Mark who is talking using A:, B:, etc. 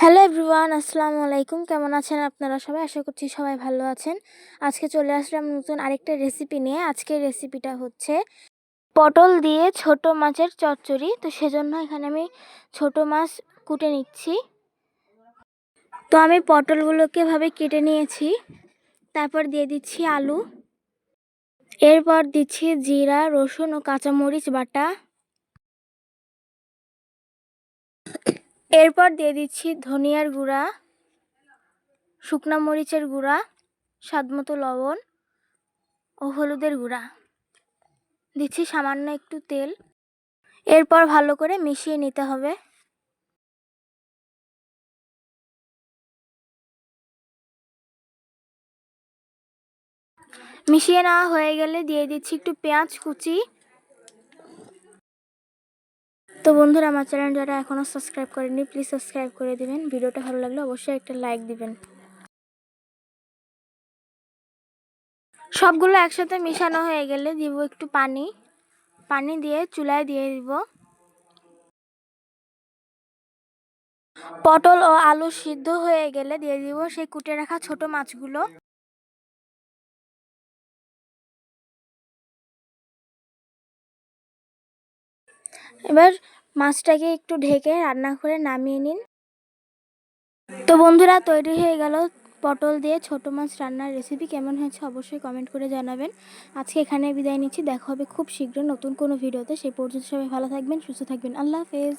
A: Hello everyone আসসালামু আলাইকুম। কেমন আছেন আপনারা সবাই? আশা করছি সবাই ভালো আছেন। আজকে চলে আসলাম নতুন আরেকটা রেসিপি নিয়ে। আজকের রেসিপিটা হচ্ছে পটল দিয়ে ছোট মাছের চচ্চড়ি। তো সেজন্য এখানে আমি ছোট মাছ কুটে নিচ্ছি। তো আমি পটলগুলোকে ভাবে কেটে নিয়েছি। তারপর দিয়ে দিচ্ছি আলু। এরপর দিচ্ছি জিরা, রসুন ও কাঁচামরিচ বাটা। এরপর দিয়ে দিচ্ছি ধনিয়ার গুঁড়া, শুকনা মরিচের গুঁড়া স্বাদমতো লবণ ও হলুদের গুঁড়া। দিচ্ছি সামান্য একটু তেল। এরপর ভালো করে মিশিয়ে নিতে হবে। মিশিয়ে নেওয়া হয়ে গেলে দিয়ে দিচ্ছি একটু পেঁয়াজ কুচি। তো বন্ধুরা, আমার চ্যানেল যারা এখনও সাবস্ক্রাইব করেনি প্লিজ সাবস্ক্রাইব করে দিবেন। ভিডিওটা ভালো লাগলে অবশ্যই একটা লাইক দিবেন। সবগুলো একসাথে মিশানো হয়ে গেলে দিব একটু পানি। পানি দিয়ে চুলায় দিয়ে দিব। পটল ও আলু সিদ্ধ হয়ে গেলে দিয়ে দিব সেই কুটে রাখা ছোট মাছগুলো। এবার মাছটাকে একটু ঢেকে রান্না করে নামিয়ে নিন। তো বন্ধুরা, তৈরি হয়ে গেল পটল দিয়ে ছোট মাছ রান্নার রেসিপি কেমন হয়েছে অবশ্যই কমেন্ট করে জানাবেন। আজকে এখানে বিদায় নিচ্ছি। দেখা হবে খুব শীঘ্র নতুন কোনো ভিডিওতে। সেই পর্যন্ত সবাই ভালো থাকবেন, সুস্থ থাকবেন। আল্লাহ হাফেজ।